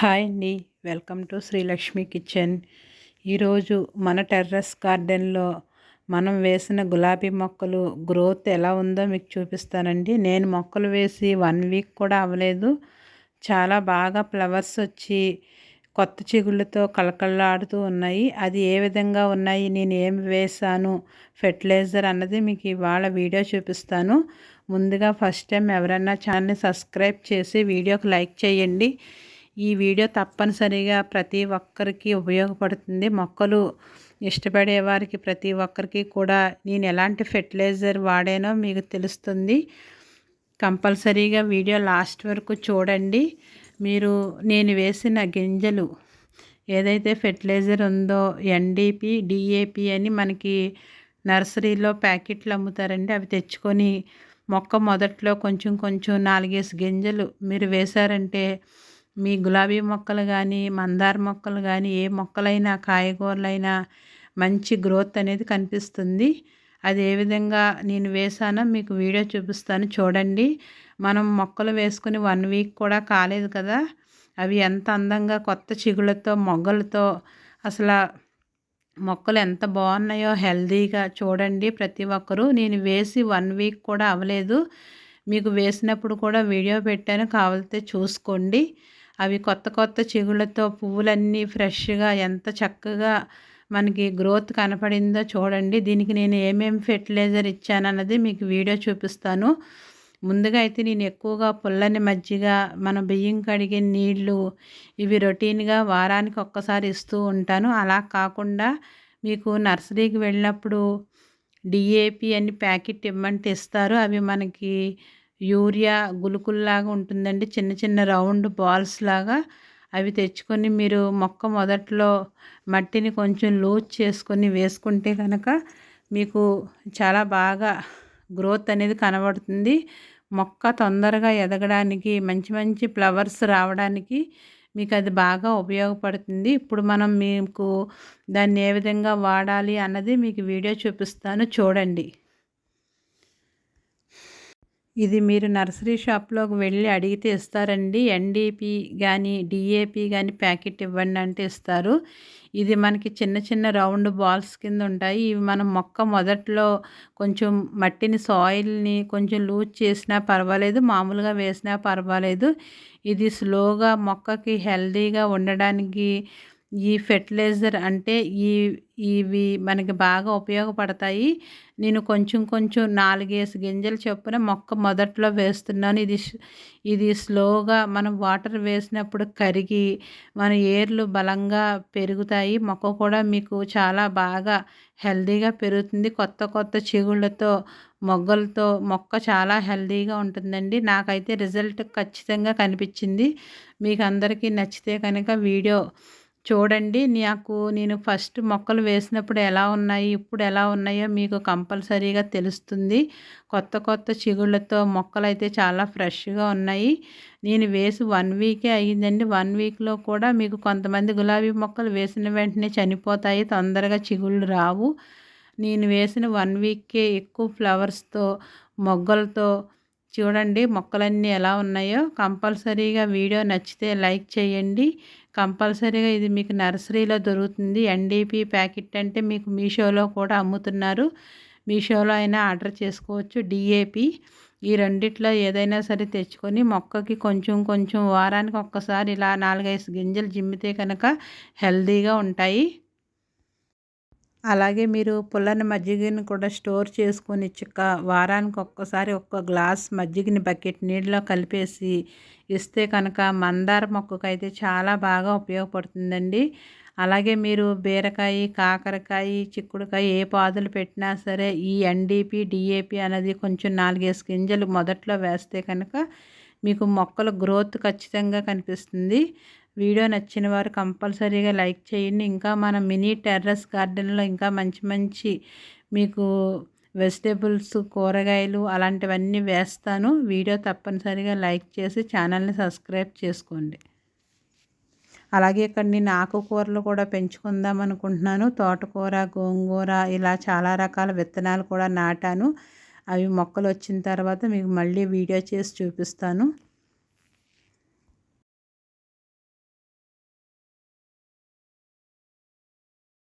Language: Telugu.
హాయ్ అండి. Welcome to Srilakshmi kitchen. ఈరోజు మన టెర్రస్ గార్డెన్లో మనం వేసిన గులాబీ మొక్కలు గ్రోత్ ఎలా ఉందో మీకు చూపిస్తానండి. నేను మొక్కలు వేసి వన్ వీక్ కూడా అవ్వలేదు. చాలా బాగా ఫ్లవర్స్ వచ్చి కొత్త చిగుళ్ళతో కళకళలాడుతూ ఉన్నాయి. అది ఏ విధంగా ఉన్నాయి నేను ఏం వేసాను ఫెర్టిలైజర్ అన్నది మీకు ఇవాళ వీడియో చూపిస్తాను. ముందుగా ఫస్ట్ టైం ఎవరైనా ఛానల్ని సబ్స్క్రైబ్ చేసి వీడియోకి లైక్ చేయండి. ఈ వీడియో తప్పనిసరిగా ప్రతి ఒక్కరికి ఉపయోగపడుతుంది. మొక్కలు ఇష్టపడే వారికి ప్రతి ఒక్కరికి కూడా నేను ఎలాంటి ఫెర్టిలైజర్ వాడానో మీకు తెలుస్తుంది. కంపల్సరీగా వీడియో లాస్ట్ వరకు చూడండి. మీరు నేను వేసిన గింజలు ఏదైతే ఫెర్టిలైజర్ ఉందో ఎన్డీపీ డిఏపి అని మనకి నర్సరీలో ప్యాకెట్లు అమ్ముతారండి. అవి తెచ్చుకొని మొక్క మొదట్లో కొంచెం కొంచెం నాలుగేసి గింజలు మీరు వేశారంటే మీ గులాబీ మొక్కలు కానీ మందార మొక్కలు కానీ ఏ మొక్కలైనా కాయగూరలైనా మంచి గ్రోత్ అనేది కనిపిస్తుంది. అది ఏ విధంగా నేను వేసానో మీకు వీడియో చూపిస్తాను. చూడండి. మనం మొక్కలు వేసుకుని వన్ వీక్ కూడా కాలేదు కదా. అవి ఎంత అందంగా కొత్త చిగుళ్ళతో మొగ్గలతో అసలు మొక్కలు ఎంత బాగున్నాయో హెల్దీగా చూడండి ప్రతి ఒక్కరూ. నేను వేసి వన్ వీక్ కూడా అవ్వలేదు. మీకు వేసినప్పుడు కూడా వీడియో పెట్టాను. కావాలితే చూసుకోండి. అవి కొత్త కొత్త చిగుళ్ళతో పువ్వులన్నీ ఫ్రెష్గా ఎంత చక్కగా మనకి గ్రోత్ కనపడిందో చూడండి. దీనికి నేను ఏమేమి ఫెర్టిలైజర్ ఇచ్చానన్నది మీకు వీడియో చూపిస్తాను. ముందుగా అయితే నేను ఎక్కువగా పుల్లని మజ్జిగ మన బియ్యం కడిగే నీళ్ళు ఇవి రొటీన్గా వారానికి ఒక్కసారి ఇస్తూ ఉంటాను. అలా కాకుండా మీకు నర్సరీకి వెళ్ళినప్పుడు డిఏపి అని ప్యాకెట్ ఇవ్వమంటే ఇస్తారు. అవి మనకి యూరియా గులుకుల్లాగా ఉంటుందండి. చిన్న చిన్న రౌండ్ బాల్స్ లాగా అవి తెచ్చుకొని మీరు మొక్క మొదట్లో మట్టిని కొంచెం లూజ్ చేసుకొని వేసుకుంటే కనుక మీకు చాలా బాగా గ్రోత్ అనేది కనబడుతుంది. మొక్క తొందరగా ఎదగడానికి మంచి మంచి ఫ్లవర్స్ రావడానికి మీకు అది బాగా ఉపయోగపడుతుంది. ఇప్పుడు మనం మీకు దాన్ని ఏ విధంగా వాడాలి అన్నది మీకు వీడియో చూపిస్తాను. చూడండి. ఇది మీరు నర్సరీ షాప్లోకి వెళ్ళి అడిగితే ఇస్తారండి. ఎన్డీపీ కానీ డిఏపి కానీ ప్యాకెట్ ఇవ్వండి అంటే ఇస్తారు. ఇది మనకి చిన్న చిన్న రౌండ్ బాల్స్ కింద ఉంటాయి. ఇవి మనం మొక్క మొదట్లో కొంచెం మట్టిని సాయిల్ని కొంచెం లూజ్ చేసినా పర్వాలేదు. మామూలుగా వేసినా పర్వాలేదు. ఇది స్లోగా మొక్కకి హెల్దీగా ఉండడానికి ఈ ఫెర్టిలైజర్ అంటే ఈ ఇవి మనకి బాగా ఉపయోగపడతాయి. నేను కొంచెం కొంచెం నాలుగేసి గింజలు చొప్పున మొక్క మొదట్లో వేస్తున్నాను. ఇది ఇది స్లోగా మనం వాటర్ వేసినప్పుడు కరిగి మన ఏర్లు బలంగా పెరుగుతాయి. మొక్క కూడా మీకు చాలా బాగా హెల్దీగా పెరుగుతుంది. కొత్త కొత్త చిగుళ్ళతో మొగ్గలతో మొక్క చాలా హెల్దీగా ఉంటుందండి. నాకైతే రిజల్ట్ ఖచ్చితంగా కనిపించింది. మీకు అందరికీ నచ్చితే కనుక వీడియో చూడండి నాకు నేను ఫస్ట్ మొక్కలు వేసినప్పుడు ఎలా ఉన్నాయి ఇప్పుడు ఎలా ఉన్నాయో మీకు కంపల్సరీగా తెలుస్తుంది. కొత్త కొత్త చిగుళ్ళతో మొక్కలు అయితే చాలా ఫ్రెష్గా ఉన్నాయి. నేను వేసి వన్ వీకే అయ్యిందండి. వన్ వీక్లో కూడా మీకు కొంతమంది గులాబీ మొక్కలు వేసిన వెంటనే చనిపోతాయి తొందరగా చిగుళ్ళు రావు. నేను వేసిన వన్ వీక్కే ఎక్కువ ఫ్లవర్స్తో మొగ్గలతో చూడండి మొక్కలన్నీ ఎలా ఉన్నాయో. కంపల్సరీగా వీడియో నచ్చితే లైక్ చేయండి. కంపల్సరీగా ఇది మీకు నర్సరీలో దొరుకుతుంది. ఎన్డీపీ ప్యాకెట్ అంటే మీకు మీషోలో కూడా అమ్ముతున్నారు. మీషోలో అయినా ఆర్డర్ చేసుకోవచ్చు. డిఏపి ఈ రెండిట్లో ఏదైనా సరే తెచ్చుకొని మొక్కకి కొంచెం కొంచెం వారానికి ఒక్కసారి ఇలా నాలుగైదు గింజలు జిమ్మితే కనుక హెల్తీగా ఉంటాయి. అలాగే మీరు పుల్లని మజ్జిగని కూడా స్టోర్ చేసుకొని చిక్క వారానికి ఒక్కసారి ఒక్క గ్లాస్ మజ్జిగని బకెట్ నీళ్ళలో కలిపేసి ఇస్తే కనుక మందార మొక్కకైతే చాలా బాగా ఉపయోగపడుతుందండి. అలాగే మీరు బీరకాయ కాకరకాయ చిక్కుడుకాయ ఏ పాదులు పెట్టినా సరే ఈ ఎన్డీపీ డిఏపి అనేది కొంచెం నాలుగేసి గింజలు మొదట్లో వేస్తే కనుక మీకు మొక్కల గ్రోత్ ఖచ్చితంగా కనిపిస్తుంది. వీడియో నచ్చిన వారు కంపల్సరీగా లైక్ చేయండి. ఇంకా మన మినీ టెర్రస్ గార్డెన్లో ఇంకా మంచి మంచి మీకు వెజిటేబుల్స్ కూరగాయలు అలాంటివన్నీ వేస్తాను. వీడియో తప్పనిసరిగా లైక్ చేసి ఛానల్ని సబ్స్క్రైబ్ చేసుకోండి. అలాగే ఇక్కడ నేను ఆకుకూరలు కూడా పెంచుకుందాం అనుకుంటున్నాను. తోటకూర గోంగూర ఇలా చాలా రకాల విత్తనాలు కూడా నాటాను. అవి మొక్కలు వచ్చిన తర్వాత మీకు మళ్ళీ వీడియో చేసి చూపిస్తాను.